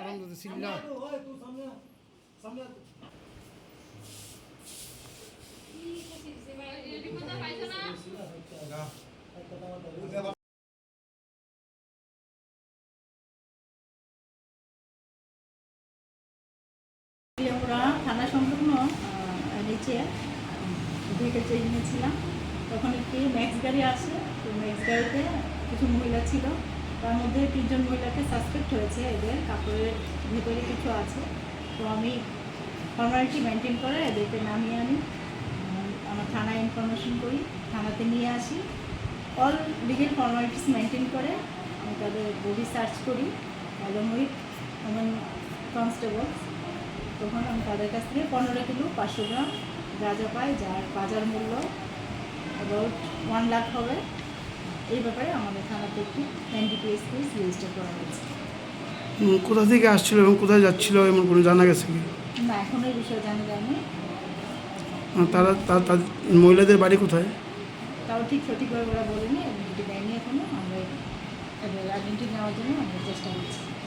আলহামদুলিল্লাহ আমরা থানা সংলগ্ন নিচে দুইটা ট্রেন নিয়েছিলাম। তখন একটি ম্যাক্স গাড়ি আসে। তো ম্যাক্স গাড়িতে কিছু মহিলা ছিল। তার মধ্যে তিনজন মহিলাকে সাসপেক্ট হয়েছে। এদের কাপড়ের ভেতরে কিছু আছে। তো আমি ফর্মালিটি মেনটেন করে এদেরকে নামিয়ে আনি। আমার থানায় ইনফরমেশন করি। থানাতে নিয়ে আসি। অল লিগেল ফর্মালিটিস মেনটেন করে আমি তাদের বডি সার্চ করি। অ্যালং উইথ আমার কনস্টেবল তখন আমি তাদের কাছ থেকে পনেরো কিলো পাঁচশো গ্রাম গাঁজা পাই যার বাজার মূল্য অ্যাবাউট ওয়ান লাখ হবে। এই ব্যাপারে আমাদের থানাতে একটি এনডিপিএস কেস রেজিস্টার করা হয়েছে। কোথা থেকে আসছিল এবং কোথায় যাচ্ছিল এমন কোনো জানা গেছে কি? না এখনও এই বিষয়ে জানা যায়নি। তারা তা- তাদের মহিলাদের বাড়ি কোথায়? তাও ঠিক সঠিকভাবে ওরা বলেনি আইডেন্টি দেয়নি এখনও আমরা আইডেন্টি নেওয়ার জন্য আমরা চেষ্টা করছি।